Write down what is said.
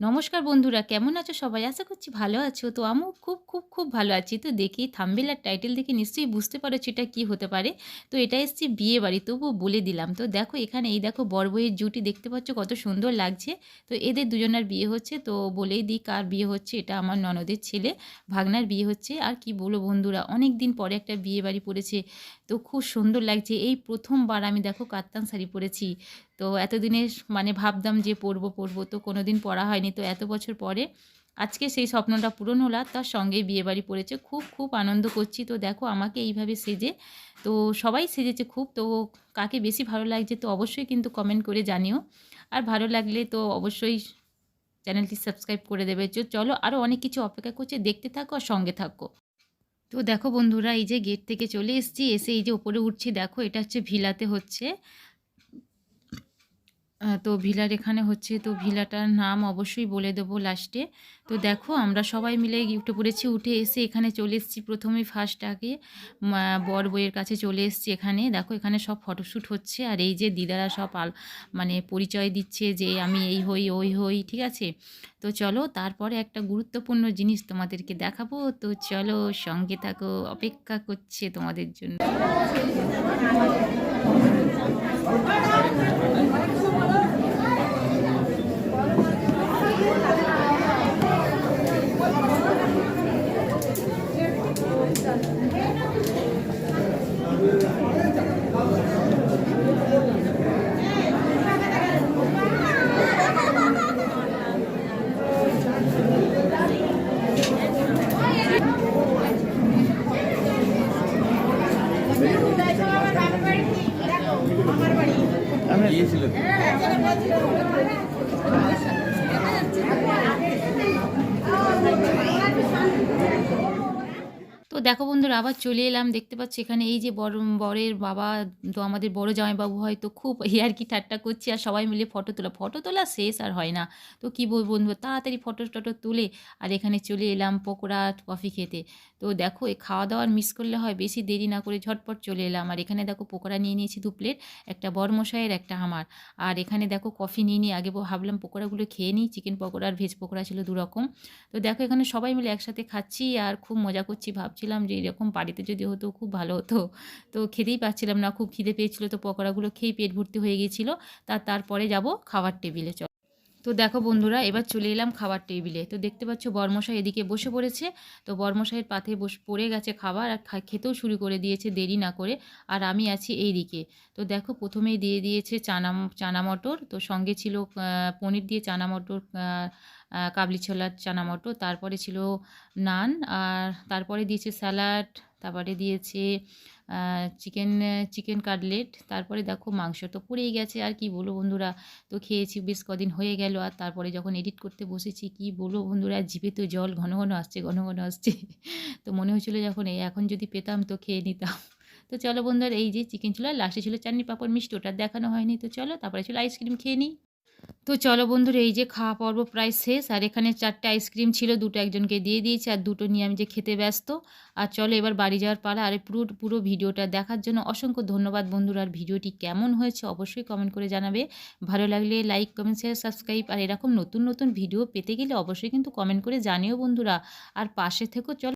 নমস্কার বন্ধুরা, কেমন আছো সবাই? আশা করছি ভালো আছো। তো আমিও খুব খুব খুব ভালো আছি। তো দেখি থাম্বেল আর টাইটেল দেখে নিশ্চয়ই বুঝতে পারছ এটা কী হতে পারে। তো এটা এসছি বিয়ে বাড়ি, তবুও বলে দিলাম। তো দেখো, এখানে এই দেখো বর বইয়ের জুটি দেখতে পাচ্ছ কত সুন্দর লাগছে। তো এদের দুজনের বিয়ে হচ্ছে, তো বলেই দিই কার বিয়ে হচ্ছে, এটা আমার ননদের ছেলে, ভাগনার বিয়ে হচ্ছে। আর কি বলো বন্ধুরা অনেক দিন পরে একটা বিয়ে বাড়ি পড়েছে। তো খুব সুন্দর লাগছে। এই প্রথমবার আমি দেখো কাত্তান শাড়ি পরেছি। তো এতদিনে মানে ভাবতাম যে পড়ব পড়ব, তো কোনো দিন পড়া হয়নি। তো এত বছর পরে আজকে সেই স্বপ্নটা পূরণ হলো তার সঙ্গে বিয়েবাড়ি পড়েছে। খুব খুব আনন্দ করছি। তো দেখো আমাকে এইভাবে সেজে, তো সবাই সেজেছে খুব। তো কাকে বেশি ভালো লাগছে তো অবশ্যই কিন্তু কমেন্ট করে জানিও। আর ভালো লাগলে তো অবশ্যই চ্যানেলটি সাবস্ক্রাইব করে দেবে। চলো আরও অনেক কিছু অপেক্ষা করছে। দেখতে থাকো আর সঙ্গে থাকো। তো দেখো বন্ধুরা, এই যে গেট থেকে চলে এসেছি। এসে এই যে ওপরে উঠছি। দেখো এটা হচ্ছে ভিলাতে হচ্ছে। তো ভিলার এখানে হচ্ছে, তো ভিলাটার নাম অবশ্যই বলে দেবো লাস্টে তো দেখো, আমরা সবাই মিলে উঠে পড়েছি, উঠে এসে এখানে চলে এসেছি। প্রথমে ফার্স্ট আগে বর বইয়ের কাছে চলে এসেছি এখানে। দেখো, এখানে সব ফটোশ্যুট হচ্ছে। আর এই যে দিদারা সব আল মানে পরিচয় দিচ্ছে যে আমি এই হই, ওই হই, ঠিক আছে? তো চলো, তারপরে একটা গুরুত্বপূর্ণ জিনিস তোমাদেরকে দেখাবো। তো চলো, সঙ্গে থাকো, অপেক্ষা করছে তোমাদের জন্য। গিয়েছিল দেখো বন্ধুরা, আবার চলে এলাম। দেখতে পাচ্ছি এখানে এই যে বড়, বরের বাবা, তো আমাদের বড় জামাইবাবু হয়তো খুব আর কি ঠাট্টা করছি আর সবাই মিলে ফটো তোলা। ফটো তোলা শেষ আর হয় না। তো কী বলব বন্ধু তাড়াতাড়ি ফটো টটো তুলে আর এখানে চলে এলাম পকোড়া কফি খেতে। তো দেখো এই খাওয়া দাওয়ার মিস করলে হয়, বেশি দেরি না করে ঝটপট চলে এলাম। আর এখানে দেখো পকোড়া নিয়ে নিয়েছি দু প্লেট একটা বরমশাইয়ের, একটা আমার। আর এখানে দেখো কফি নিয়ে নিয়ে আগে ভাবলাম পকোড়াগুলো খেয়ে নিই। চিকেন পকোড়া আর ভেজ পকোড়া ছিল দু রকম তো দেখো এখানে সবাই মিলে একসাথে খাচ্ছি আর খুব মজা করছি ভাবছিলাম যে এরকম বাড়িতে যদি হতো খুব ভালো হতো। তো খেতেই পাচ্ছিলাম না, খুব খিদে পেয়েছিল, তো পকোড়াগুলো খেয়েই পেট ভর্তি হয়ে গিয়েছিল। তার তারপরে যাব খাবার টেবিলে, চল। তো দেখো বন্ধুরা, এবার চলে এলাম খাবার টেবিলে। তো দেখতে পাচ্ছ বর্মশাই এদিকে বসে পড়েছে। তো বর্মশাইয়ের পাতে বসে, পড়ে গেছে খাবার আর খেতেও শুরু করে দিয়েছে দেরি না করে। আর আমি আছি এই দিকে। তো দেখো প্রথমেই দিয়ে দিয়েছে চানা চানা মটর। তো সঙ্গে ছিল পনির দিয়ে চানা মটর কাবলি ছোলার চানা মটর। তারপরে ছিল নান আর তারপরে দিয়েছে স্যালাড তারপরে দিয়েছে চিকেন চিকেন কাটলেট তারপরে দেখো মাংস তো পড়েই গেছে, আর কি বলব বন্ধুরা? তো খেয়েছি, বেশ কদিন হয়ে গেল, আর তারপরে যখন এডিট করতে বসেছি, কি বলব বন্ধুরা? জিভে তো জল ঘন ঘন আসছে, ঘন ঘন আসছে। তো মনে হয়েছিল যখন, এই এখন যদি পেতাম তো খেয়ে নিতাম। তো চলো বন্ধুরা, এই যে চিকেন ছিল লাস্টে ছিল চাটনি পাঁপড় মিষ্টি, ওটা দেখানো হয়নি। তো চলো, তারপরে ছিল আইসক্রিম খেয়ে নিই তো চলো বন্ধুরা, এই যে খাওয়া পর্ব প্রায় শেষ, আর এখানে চারটে আইসক্রিম ছিল, দুটো একজনকে দিয়ে দিয়েছি, আর দুটো নিয়ে আমি যে খেতে ব্যস্ত। আর চলো এবার বাড়ি যাওয়ার পালা, আর পুরো পুরো ভিডিওটা দেখার জন্য অসংখ্য ধন্যবাদ বন্ধুরা। আর ভিডিওটি কেমন হয়েছে অবশ্যই কমেন্ট করে জানাবে। ভালো লাগলে লাইক কমেন্ট শেয়ার সাবস্ক্রাইব আর এরকম নতুন নতুন ভিডিও পেতে গেলে অবশ্যই কিন্তু কমেন্ট করে জানিও বন্ধুরা। আর পাশে থেকেও চলো